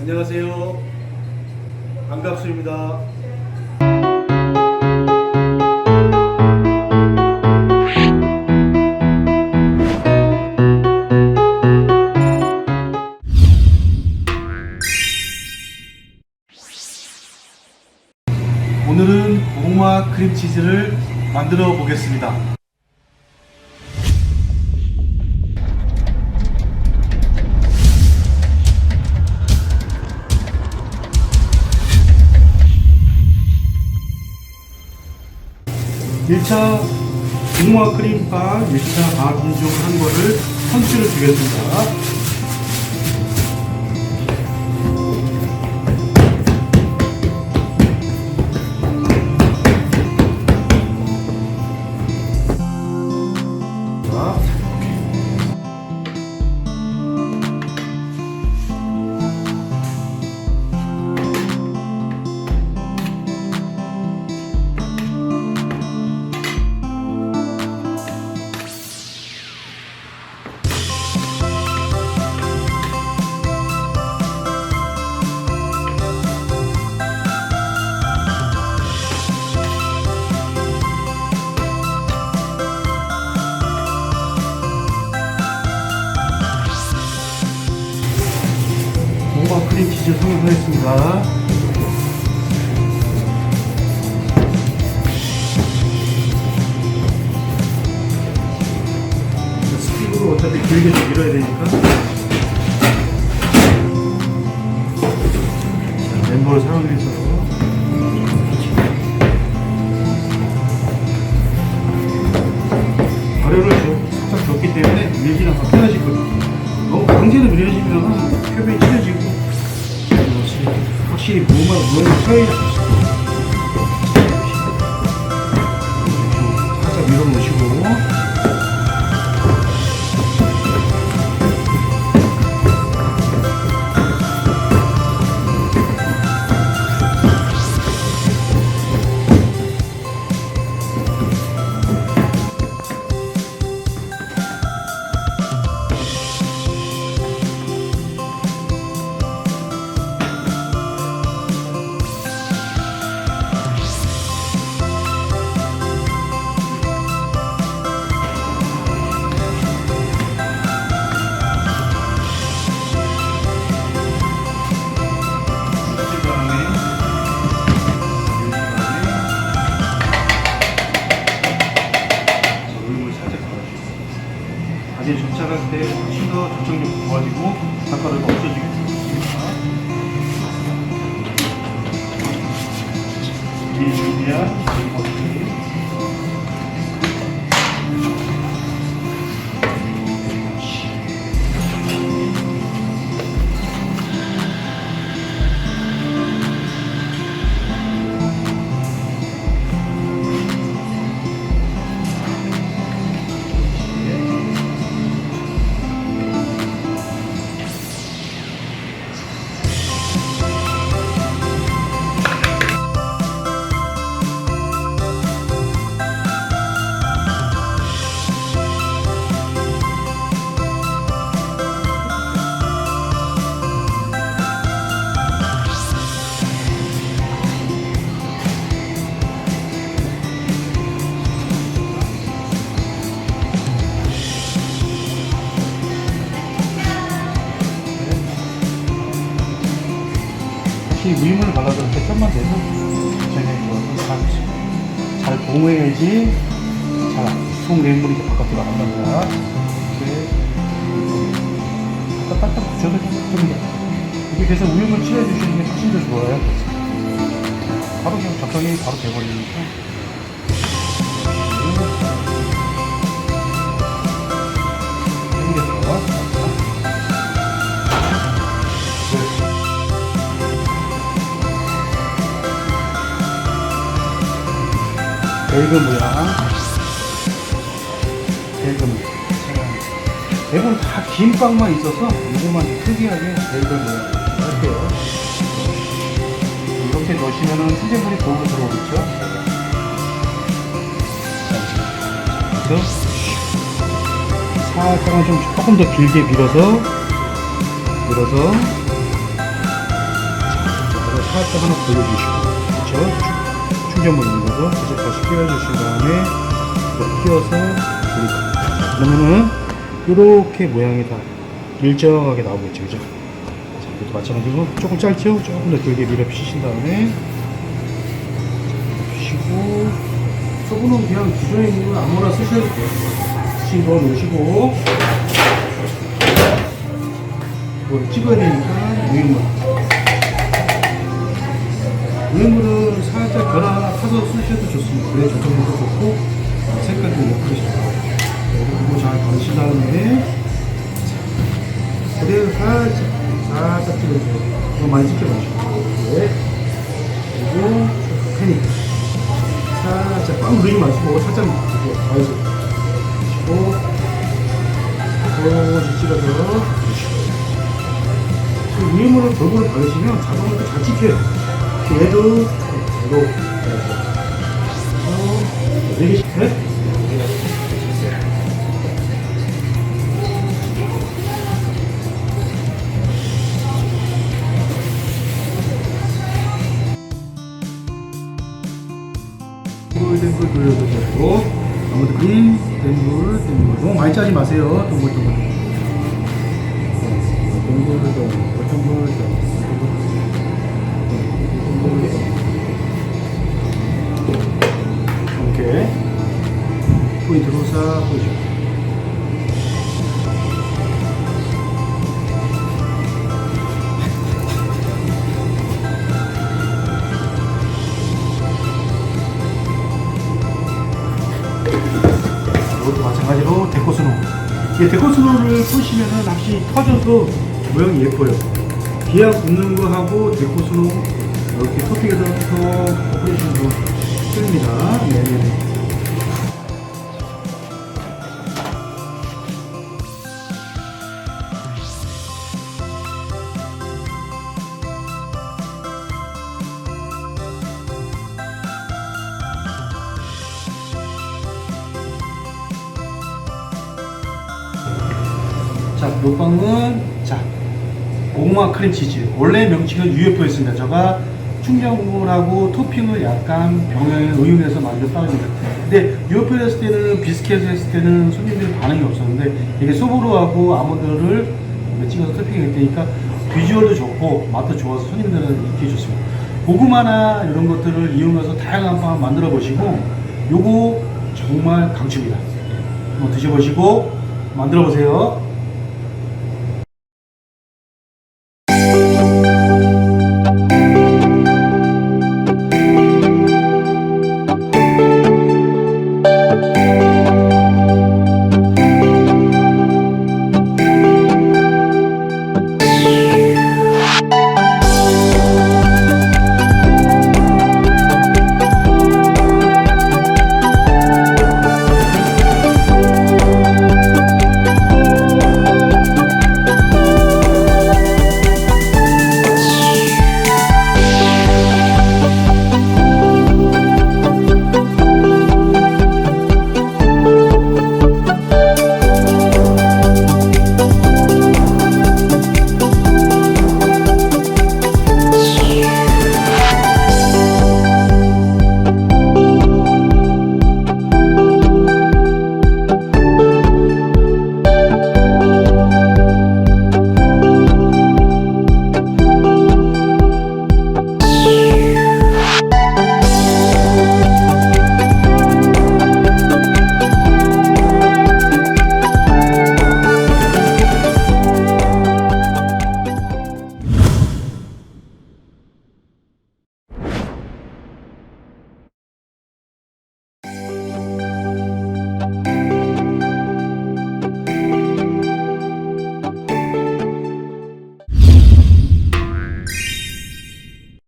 안녕하세요. 반갑습니다. 오늘은 고구마 크림치즈를 만들어 보겠습니다. 일차 고구마 크림빵 1차 반죽한 거를 선출을 주겠습니다. 고구마 크림치즈 성공하였습니다. 스틱으로 어차피 길게 좀 밀어야 되니까. 자, 멤버를 사용해서. 접착력이 좋아지고 단가루가 없어지겠습니다. 미리 준비한 물물 발라도 이렇게 좀만 내서 저녁에 잘 봉해야지 잘속 냉물이 바깥으로 안 나가. 이렇게 갖다 딱딱 붙여도 좀 이게 그래서 우유물 칠해 주시는 게 훨씬 더 좋아요. 바로 그냥 적당히 바로 돼버리니까. 벨 벨그 모양. 대부분 다긴 빵만 있어서 이거만 특이하게 모양. 할게요. 이렇게 넣으시면은 수제물이 골고 들어오겠죠? 살짝은 좀 조금 더 길게 밀어서 밀어서 살짝 하나 돌려주시고. 그렇죠? 있는 거죠? 이제 다시 끼워주신 다음에 끼워서 돌리고 그러면은 이렇게 모양이 다 일정하게 나오겠죠 그죠? 자, 이것도 마찬가지로 조금 짧죠? 조금 더 길게 밀어 피신 다음에 피시고 소분은 그냥 기존에 있는 거 아무거나 쓰셔도 돼요. 씹어 놓으시고 이걸 찍어야 되니까 우유물 우유물은 살짝 변화 하나 타서 쓰셔도 좋습니다. 그래 전통도 좋고 어, 색깔도 예쁘게 잘 그리고 잘 걸으신 다음에 자, 그대로 살짝 살짝 찍어주세요. 너무 많이 찍혀가지고. 네. 그리고 팬이 살짝 꽉 누르지 마시고 살짝 이렇게 가야죠 그리고 조금씩 찍어서. 그 위에물을 골고루 바르시면 자동으로 잘 찍혀요 네 개씩 셋 댕글 돌려도 되고 아무튼 긴 댕글 댕글. 너무 많이 짜지 마세요. 동글동글. 댕글 동글 동글 이 보여줘 이것도 마찬가지로 데코스노. 이 데코스노를 푸시면은 확실히 터져서 모양이 예뻐요. 기아 굽는 거 하고 데코스노 이렇게 토핑해서 더 틀립니다. 네네네. 자, 요빵은 자 고구마 크림치즈 원래 명칭은 UFO였습니다. 제가 충전물하고 토핑을 약간 병행에 응용해서 만든 빵입니다. 근데 UFO 했을 때는 비스켓 했을 때는 손님들이 반응이 없었는데 이게 소보로하고 아몬드를 찍어서 토핑이 되니까 비주얼도 좋고 맛도 좋아서 손님들은 인기 좋습니다. 고구마나 이런 것들을 이용해서 다양한 빵을 만들어 보시고 요거 정말 강추입니다. 한번 드셔보시고 만들어 보세요.